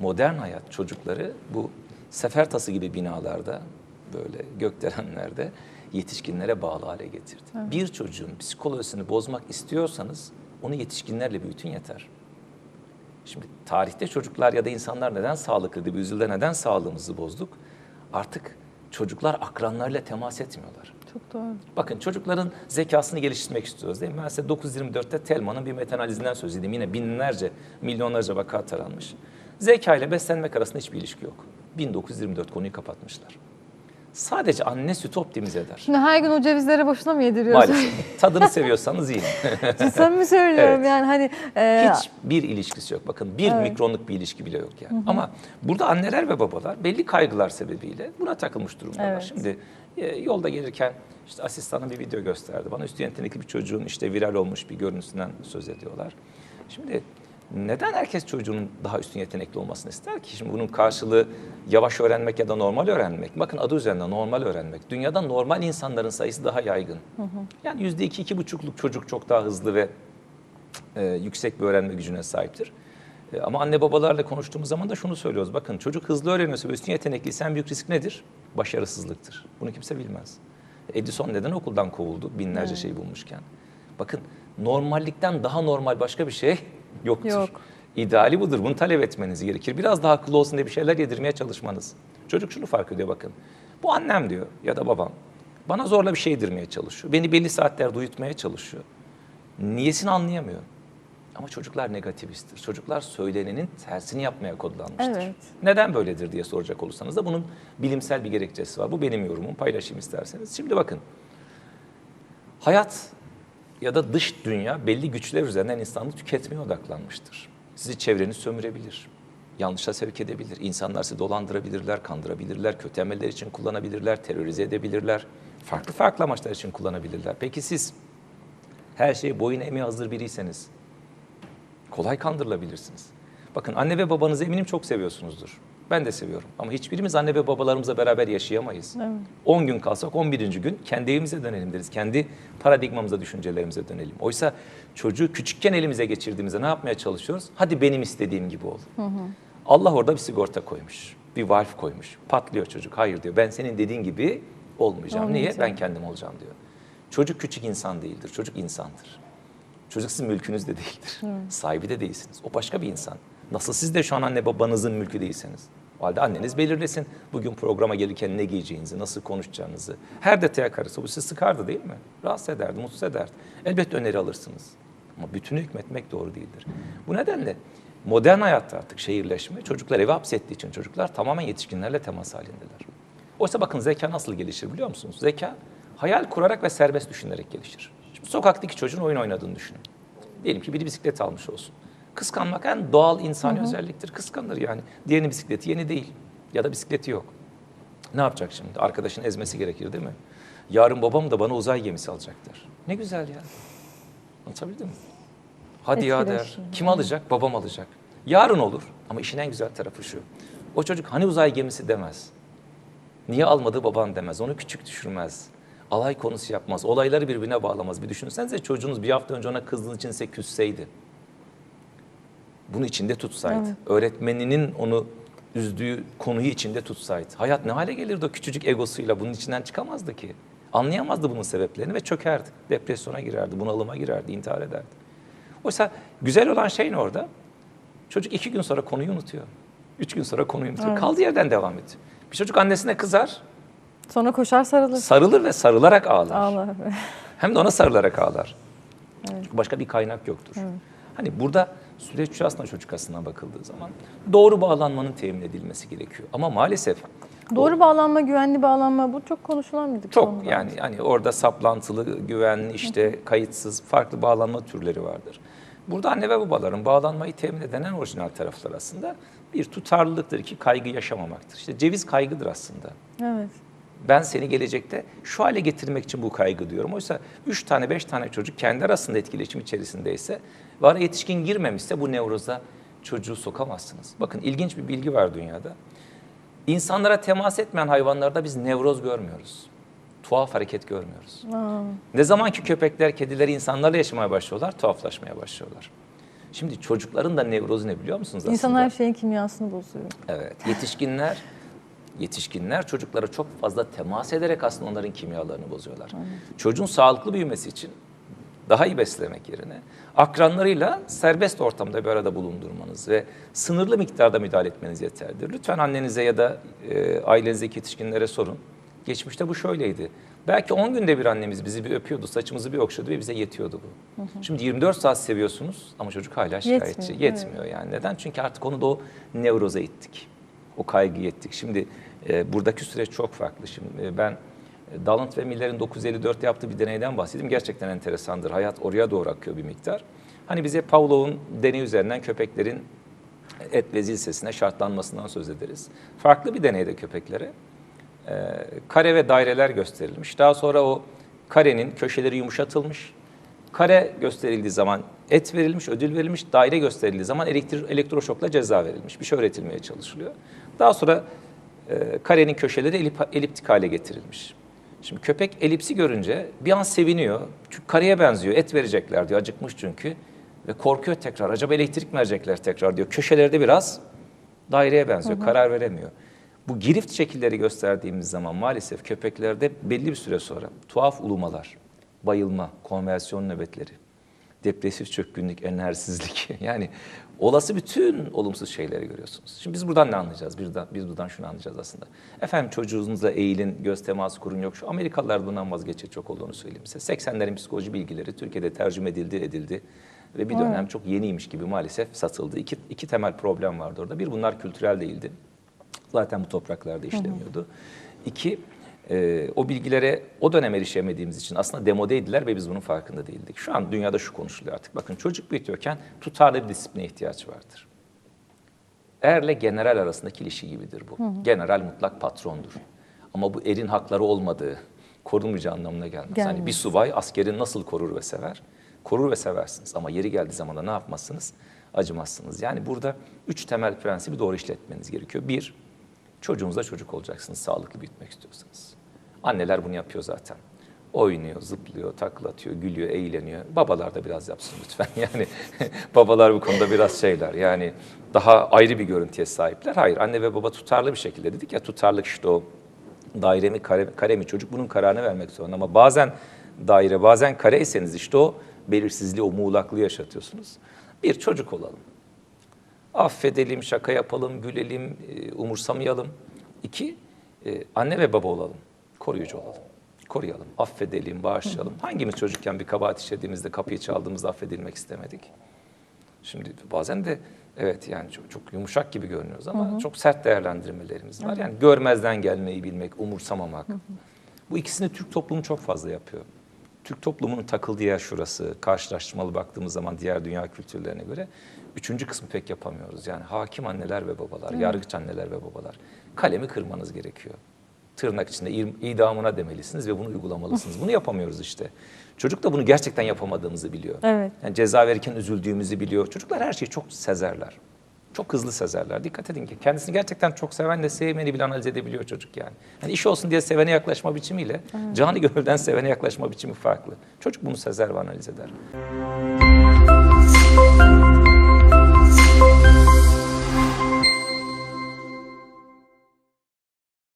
modern hayat çocukları bu sefer tası gibi binalarda böyle gökdelenlerde yetişkinlere bağlı hale getirdi. Bir çocuğun psikolojisini bozmak istiyorsanız onu yetişkinlerle büyütün yeter. Şimdi tarihte çocuklar ya da insanlar neden sağlıklıydı? Bu yüzyılda neden sağlığımızı bozduk? Artık çocuklar akranlarıyla temas etmiyorlar. Çok doğru. Bakın çocukların zekasını geliştirmek istiyoruz değil mi? Ben size 924'te Telman'ın bir metanalizinden söz edeyim. Yine binlerce, milyonlarca vaka taranmış. Zeka ile beslenmek arasında hiçbir ilişki yok. 1924 konuyu kapatmışlar. Sadece anne sütü optimize eder. Şimdi her gün o cevizleri boşuna mı yediriyorsun? Maalesef. Tadını seviyorsanız yiyin. Samimi söylüyorum Evet. yani hani e, Hiçbir ilişkisi yok. Bakın bir mikronluk bir ilişki bile yok yani. Ama burada anneler ve babalar belli kaygılar sebebiyle buna takılmış durumdalar. Evet. Şimdi e, yolda gelirken işte asistanım bir video gösterdi. Bana üstü yetenekli bir çocuğun işte viral olmuş bir görüntüsünden söz ediyorlar. Şimdi neden herkes çocuğunun daha üstün yetenekli olmasını ister ki? Şimdi bunun karşılığı yavaş öğrenmek ya da normal öğrenmek. Bakın adı üzerinde normal öğrenmek. Dünyada normal insanların sayısı daha yaygın. Yani yüzde iki, iki buçukluk çocuk çok daha hızlı ve e, yüksek bir öğrenme gücüne sahiptir. E, ama anne babalarla konuştuğumuz zaman da şunu söylüyoruz. Bakın çocuk hızlı öğreniyorsa ve üstün yetenekliyse en büyük risk nedir? Başarısızlıktır. Bunu kimse bilmez. Edison neden okuldan kovuldu binlerce şey bulmuşken? Bakın normallikten daha normal başka bir şey yoktur. Yok. İdeali budur. Bunu talep etmeniz gerekir. Biraz daha akıllı olsun diye bir şeyler yedirmeye çalışmanız. Çocuk şunu fark ediyor bakın. Bu annem diyor ya da babam. Bana zorla bir şey yedirmeye çalışıyor. Beni belli saatlerde uyutmaya çalışıyor. Niyesini anlayamıyor. Ama çocuklar negativisttir. Çocuklar söylenenin tersini yapmaya kodlanmıştır. Evet. Neden böyledir diye soracak olursanız da bunun bilimsel bir gerekçesi var. Bu benim yorumum. Paylaşayım isterseniz. Şimdi bakın. Hayat ya da dış dünya belli güçler üzerinden insanı tüketmeye odaklanmıştır. Sizi çevreniz sömürebilir. Yanlışa sevk edebilir. İnsanlar sizi dolandırabilirler, kandırabilirler, kötü emeller için kullanabilirler, terörize edebilirler. Farklı farklı amaçlar için kullanabilirler. Peki siz her şeye boyun eğmeye hazır biriyseniz kolay kandırılabilirsiniz. Bakın anne ve babanızı eminim çok seviyorsunuzdur. Ben de seviyorum. Ama hiçbirimiz anne ve babalarımızla beraber yaşayamayız. Evet. 10 gün kalsak 11. gün kendi evimize dönelim deriz. Kendi paradigmamıza, düşüncelerimize dönelim. Oysa çocuğu küçükken elimize geçirdiğimizde ne yapmaya çalışıyoruz? Hadi benim istediğim gibi ol. Allah orada bir sigorta koymuş. Bir valf koymuş. Patlıyor çocuk. Hayır diyor. Ben senin dediğin gibi olmayacağım. Niye? Olmayacağım. Ben kendim olacağım diyor. Çocuk küçük insan değildir. Çocuk insandır. Çocuk sizin mülkünüz de değildir. Sahibi de değilsiniz. O başka bir insan. Nasıl siz de şu an anne babanızın mülkü değilseniz. O halde anneniz belirlesin bugün programa gelirken ne giyeceğinizi, nasıl konuşacağınızı. Her detaya karışsa bu sizi sıkardı değil mi? Rahatsız ederdi, mutsuz ederdi. Elbette öneri alırsınız. Ama bütünü hükmetmek doğru değildir. Bu nedenle modern hayatta artık şehirleşme, çocuklar eve hapsettiği için çocuklar tamamen yetişkinlerle temas halindeler. Oysa bakın zeka nasıl gelişir biliyor musunuz? Zeka hayal kurarak ve serbest düşünerek gelişir. Şimdi sokaktaki çocuğun oyun oynadığını düşünün. Diyelim ki biri bisiklet almış olsun. Kıskanmak en doğal insani özelliktir. Kıskanır yani. Diğerinin bisikleti yeni değil ya da bisikleti yok. Ne yapacak şimdi? Arkadaşın ezmesi gerekir değil mi? Yarın babam da bana uzay gemisi alacaklar. Ne güzel ya. Anlatabildim mi? Hadi ya der. Etkileşim, Kim alacak? Babam alacak. Yarın olur. Ama işin en güzel tarafı şu. O çocuk hani uzay gemisi demez. Niye almadı baban demez. Onu küçük düşürmez. Alay konusu yapmaz. Olayları birbirine bağlamaz. Bir düşünsenize çocuğunuz bir hafta önce ona kızdığınız için size küsseydi. Bunu içinde tutsaydı. Evet. Öğretmeninin onu üzdüğü konuyu içinde tutsaydı. Hayat ne hale gelirdi o küçücük egosuyla bunun içinden çıkamazdı ki. Anlayamazdı bunun sebeplerini ve çökerdi. Depresyona girerdi, bunalıma girerdi, intihar ederdi. Oysa güzel olan şey ne orada? Çocuk iki gün sonra konuyu unutuyor. Üç gün sonra konuyu unutuyor. Evet. Kaldığı yerden devam ediyor. Bir çocuk annesine kızar, Sonra koşar sarılır. sarılır ve sarılarak ağlar. Ağlar. Hem de ona sarılarak ağlar. Çünkü başka bir kaynak yoktur. Hani burada süreç aslında çocuk aslına bakıldığı zaman doğru bağlanmanın temin edilmesi gerekiyor. Ama maalesef Doğru bağlanma, güvenli bağlanma bu çok konuşulan bir çok konu. yani hani orada saplantılı, güvenli, işte kayıtsız farklı bağlanma türleri vardır. Burada anne ve babaların bağlanmayı temin eden en orijinal taraflar aslında bir tutarlılıktır ki kaygı yaşamamaktır. İşte ceviz kaygıdır aslında. Evet. Ben seni gelecekte şu hale getirmek için bu kaygı diyorum. Oysa üç tane beş tane çocuk kendi arasında etkileşim içerisindeyse ve araya yetişkin girmemişse bu nevroza çocuğu sokamazsınız. Bakın ilginç bir bilgi var dünyada. İnsanlara temas etmeyen hayvanlarda biz nevroz görmüyoruz. Tuhaf hareket görmüyoruz. Aa, Ne zaman ki köpekler, kediler insanlarla yaşamaya başlıyorlar, tuhaflaşmaya başlıyorlar. Şimdi çocukların da nevrozu ne biliyor musunuz aslında? İnsan her şeyin kimyasını bozuyor. Evet. Yetişkinler yetişkinler çocuklara çok fazla temas ederek aslında onların kimyalarını bozuyorlar. Çocuğun sağlıklı büyümesi için daha iyi beslemek yerine akranlarıyla serbest ortamda bir arada bulundurmanız ve sınırlı miktarda müdahale etmeniz yeterlidir. Lütfen annenize ya da e, ailenizdeki yetişkinlere sorun. Geçmişte bu şöyleydi. Belki 10 günde bir annemiz bizi bir öpüyordu, saçımızı bir okşadı ve bize yetiyordu bu. Şimdi 24 saat seviyorsunuz ama çocuk hala şikayetçi. Yetmiyor, Yetmiyor, yani. Neden? Çünkü artık onu da o nevroza ittik. O kaygıyı ettik. Şimdi e, buradaki süreç çok farklı. Şimdi e, ben e, Dallant ve Miller'in 954 yaptığı bir deneyden bahsedeyim. Gerçekten enteresandır. Hayat oraya doğru akıyor bir miktar. Hani bize Pavlov'un deneyi üzerinden köpeklerin et ve zil sesine şartlanmasından söz ederiz. Farklı bir deneyde köpeklere e, kare ve daireler gösterilmiş. Daha sonra o karenin köşeleri yumuşatılmış. Kare gösterildiği zaman et verilmiş, ödül verilmiş. Daire gösterildiği zaman elektri, elektroşokla ceza verilmiş. Bir şey öğretilmeye çalışılıyor. Daha sonra e, karenin köşeleri elip, eliptik hale getirilmiş. Şimdi köpek elipsi görünce bir an seviniyor. Çünkü kareye benziyor. Et verecekler diyor. Acıkmış çünkü. Ve korkuyor tekrar. Acaba elektrik mi verecekler tekrar diyor. Köşelerde biraz daireye benziyor. Karar veremiyor. Bu girift şekilleri gösterdiğimiz zaman maalesef köpeklerde belli bir süre sonra tuhaf ulumalar, bayılma, konversiyon nöbetleri, depresif çökkünlük, enerjisizlik yani olası bütün olumsuz şeyleri görüyorsunuz. Şimdi biz buradan ne anlayacağız? Birden, biz buradan şunu anlayacağız aslında. Efendim çocuğunuzla eğilin, göz teması kurun yok. Şu Amerikalılar bundan vazgeçecek çok olduğunu söyleyeyim size. 80'lerin psikoloji bilgileri Türkiye'de tercüme edildi, edildi. Ve bir dönem çok yeniymiş gibi maalesef satıldı. İki, iki temel problem vardı orada. Bir bunlar kültürel değildi. Zaten bu topraklarda işlemiyordu. İki, e, o bilgilere o dönem erişemediğimiz için aslında demodeydiler ve biz bunun farkında değildik. Şu an dünyada şu konuşuluyor artık. Bakın çocuk büyütüyorken tutarlı bir disipline ihtiyaç vardır. Erle general arasındaki ilişki gibidir bu. General mutlak patrondur. Ama bu erin hakları olmadığı, korunmayacağı anlamına gelmez. Gelmez. Hani bir subay askerin nasıl korur ve sever? Korur ve seversiniz. Ama yeri geldiği zaman da ne yapmazsınız? Acımazsınız. Yani burada üç temel prensibi doğru işletmeniz gerekiyor. Bir, çocuğunuzla çocuk olacaksınız sağlıklı büyütmek istiyorsanız. Anneler bunu yapıyor zaten. Oynuyor, zıplıyor, taklatıyor, gülüyor, eğleniyor. Babalar da biraz yapsın lütfen. Yani babalar bu konuda biraz şeyler. Yani daha ayrı bir görüntüye sahipler. Hayır, anne ve baba tutarlı bir şekilde dedik ya tutarlık işte o daire mi kare, kare mi çocuk bunun kararını vermek zorunda. Ama bazen daire bazen kareyseniz işte o belirsizliği, o muğlaklığı yaşatıyorsunuz. Bir çocuk olalım. Affedelim, şaka yapalım, gülelim, e, umursamayalım. İki, e, anne ve baba olalım, koruyucu olalım. Koruyalım, affedelim, bağışlayalım. Hangimiz çocukken bir kabahat işlediğimizde, kapıyı çaldığımızda affedilmek istemedik? Şimdi bazen de evet yani çok, çok yumuşak gibi görünüyoruz ama çok sert değerlendirmelerimiz var. Yani görmezden gelmeyi bilmek, umursamamak. Bu ikisini Türk toplumu çok fazla yapıyor. Türk toplumunun takıldığı yer şurası. Karşılaştırmalı baktığımız zaman diğer dünya kültürlerine göre üçüncü kısmı pek yapamıyoruz. Yani hakim anneler ve babalar, yargıç anneler ve babalar. Kalemi kırmanız gerekiyor. Tırnak içinde idamına demelisiniz ve bunu uygulamalısınız. Bunu yapamıyoruz işte. Çocuk da bunu gerçekten yapamadığımızı biliyor. Evet. Yani ceza verirken üzüldüğümüzü biliyor. Çocuklar her şeyi çok sezerler. Çok hızlı sezerler. Dikkat edin ki kendisini gerçekten çok seven de sevmeyeni bile analiz edebiliyor çocuk yani. yani iş olsun diye sevene yaklaşma biçimiyle canı gönülden sevene yaklaşma biçimi farklı. Çocuk bunu sezer ve analiz eder.